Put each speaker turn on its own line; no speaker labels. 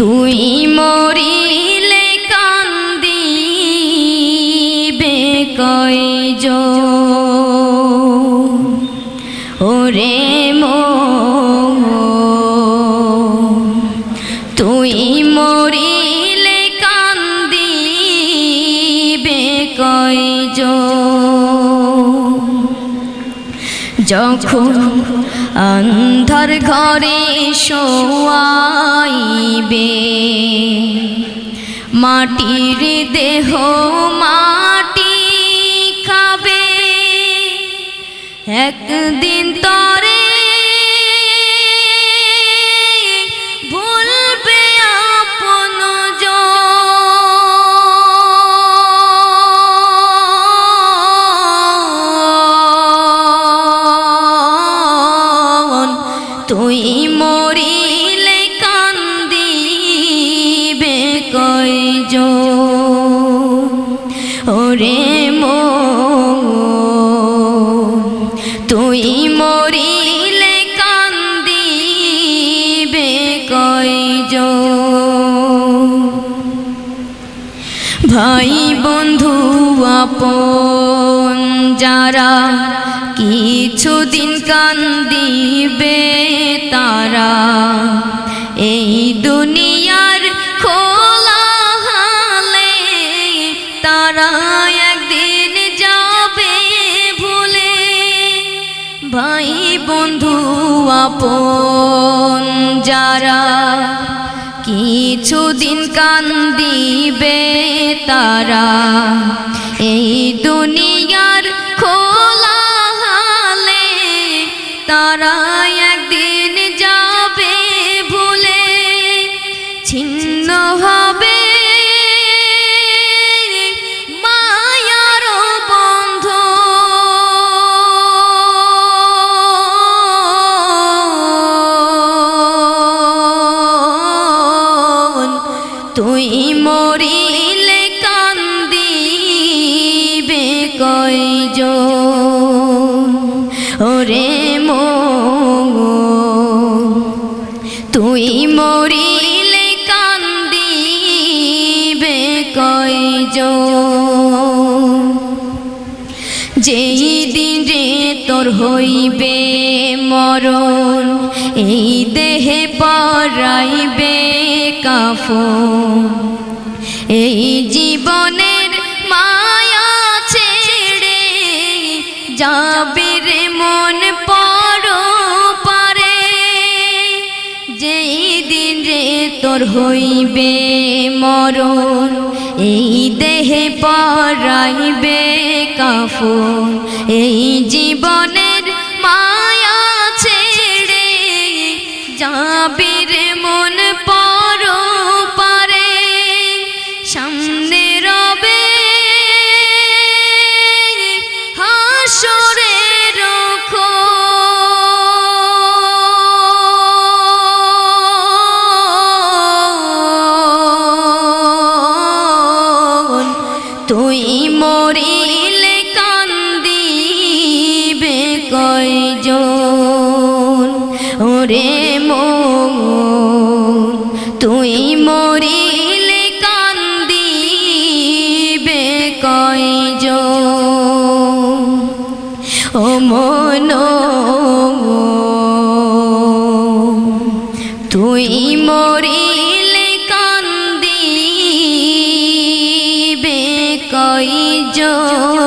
তুই মরিলে কান্দিবে কয়জ ওরে তুই মরিলে কান্দিবে কয়জ যখন অন্ধার ঘরে শোয়াইবে। মাটির দেহ মাটি খাবে। একদিন তরে তুই মরিলে কান্দিবে কয়জ ওরে মো তুই মরিলে কান্দিবে কয়জ ভাই বন্ধু আপন যারা কিছুদিন কান্দিবে তারা একদিন যাবে ভুলে। ভাই বন্ধু আপন যারা কিছুদিন কান্দিবে তারা, এই দুনিয়ার খোলা হালে তারা মরিলে কান্দিবে কয়জ ওরে মো তুই মরিলে কান্দি কান্দিবে কয়জ যেই দিন রে তোর হইবে মরণ, এই দেহে পরাইবে কাফন। এই জীবনের মায়া ছেড়ে যাবে রে মন পর পারে। যেই দিন রে তোর হইবে মরণ, এই দেহে পরাইবে কাফন। এই জীবনের মায়া কয়জন? ওরে মন তুই মরিলে কান্দিবে কয়জন? ও মন তুই মরিলে কান্দিবে কয়জন?